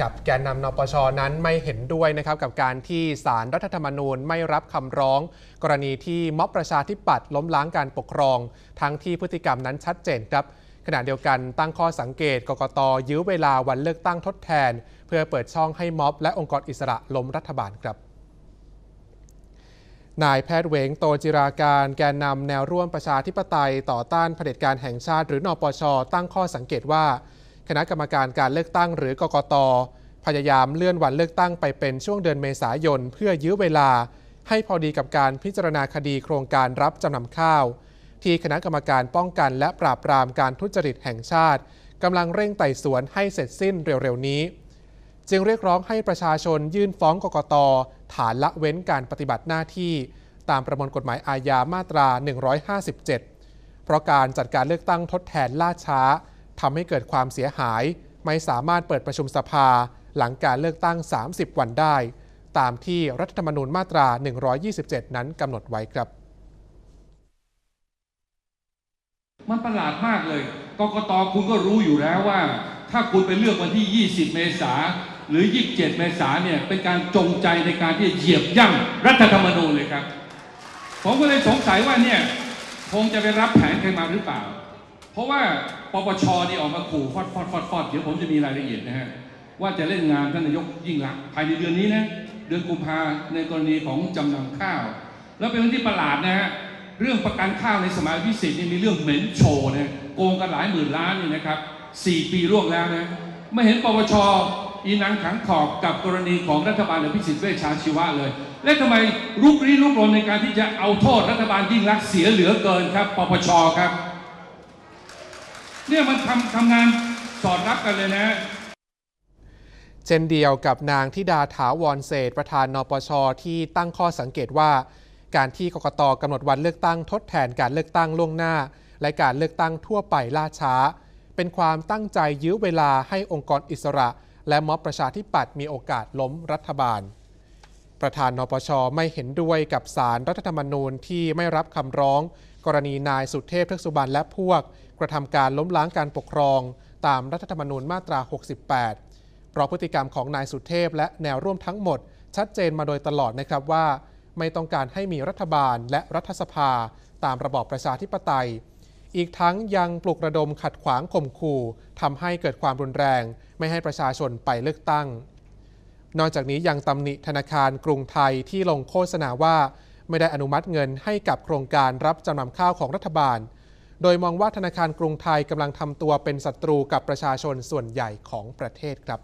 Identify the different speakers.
Speaker 1: กับแกนนำนปชนั้นไม่เห็นด้วยนะครับกับการที่สารรัฐธรรมนูญไม่รับคำร้อง กรณีที่ม็อบประชาธิปัตย์ล้มล้างการปกครอง ทั้งที่พฤติกรรมนั้นชัดเจนครับ ขณะเดียวกันตั้งข้อสังเกตกกตยื้อเวลาวันเลือกตั้งทดแทน เพื่อเปิดช่องให้ม็อบและองค์กรอิสระล้มรัฐบาลครับนายแพทย์เวงโตจิราการแกนนำแนวร่วมประชาธิปไตยต่อต้านเผด็จการแห่งชาติ หรือนปชตั้งข้อสังเกตว่า คณะกรรมการการเลือกตั้งหรือกกต พยายามเลื่อนวันเลือกตั้งไปเป็นช่วงเดือนเมษายน เพื่อยื้อเวลา ให้พอดีกับการพิจารณาคดีโครงการรับจำนำข้าว ที่คณะกรรมการป้องกันและปราบปรามการทุจริตแห่งชาติกำลังเร่งไต่สวนให้เสร็จสิ้นเร็วๆนี้ จึงเรียกร้องให้ประชาชนยื่นฟ้องกกต ฐานละเว้นการปฏิบัติหน้าที่ ตามประมวลกฎหมายอาญามาตรา 157 เพราะการจัดการเลือกตั้งทดแทนล่าช้า ทำให้เกิดความเสียหาย ไม่สามารถเปิดประชุมสภา หลังการเลือกตั้ง 30 วันได้ ตามที่รัฐธรรมนูญมาตรา 127 นั้นกำหนดไว้ครับ
Speaker 2: มันประหลาดมากเลย กกตคุณก็รู้อยู่แล้วว่า ถ้าคุณไปเลือกวันที่ 20 เมษาหรือ 27 เมษาเนี่ย เป็นการจงใจในการที่จะเหยียบย่ำรัฐธรรมนูญเลยครับ ผมก็เลยสงสัยว่าเนี่ย คงจะไปรับแผนใครมาหรือเปล่า เพราะว่าปปชนี่ออกมาขู่ฟอดฟอดฟอดฟอดเดี๋ยวผมจะมีรายละเอียดนะฮะว่าจะเล่นงานท่านนายกยิ่งรักษณ์ภายในเดือนนี้นะเดือนกุมภาในกรณีของจำนำข้าว แล้วเป็นเรื่องที่ประหลาดนะฮะเรื่องประกันข้าวในสมัยพิเศษนี่มีเรื่องเหม็นโชว์นะโกงกันหลายหมื่นล้านนี่นะครับสี่ปีร่วงแล้วนะไม่เห็นปปชอีนังขังขอบกับกรณีของรัฐบาลอภิสิทธิ์เวชชาชีวะเลย และทำไมรุกรี้รุกรนในการที่จะเอาโทษรัฐบาลยิ่งรักษณ์เสียเหลือเกินครับปปชครับ เนี่ยมันทำทำงานสอดรับกันเลยนะ
Speaker 1: เช่นเดียวกับนางธิดาถาวรเศษประธานนปช ที่ตั้งข้อสังเกตว่า การที่กกตกำหนดวันเลือกตั้งทดแทนการเลือกตั้งล่วงหน้า และการเลือกตั้งทั่วไปล่าช้า เป็นความตั้งใจยื้อเวลาให้องค์กรอิสระ และม็อบประชาธิปัตย์มีโอกาสล้มรัฐบาล ประธานนปชไม่เห็นด้วยกับสารรัฐธรรมนูญที่ไม่รับคำร้อง กรณีนายสุเทพเทือกสุบรรณและพวก กระทำการล้มล้างการปกครอง ตามรัฐธรรมนูญมาตรา 68 เพราะพฤติกรรมของนายสุเทพและแนวร่วมทั้งหมด ชัดเจนมาโดยตลอดนะครับว่า ไม่ต้องการให้มีรัฐบาลและรัฐสภา ตามระบอบประชาธิปไตย อีกทั้งยังปลุกระดมขัดขวางข่มขู่ทำให้เกิดความรุนแรง ไม่ให้ประชาชนไปเลือกตั้ง นอกจากนี้ยังตำหนิธนาคารกรุงไทยที่ลงโฆษณาว่า ไม่ได้อนุมัติเงินให้กับโครงการรับจำนำข้าวของรัฐบาล โดยมองว่าธนาคารกรุงไทยกำลังทำตัวเป็นศัตรูกับประชาชนส่วนใหญ่ของประเทศครับ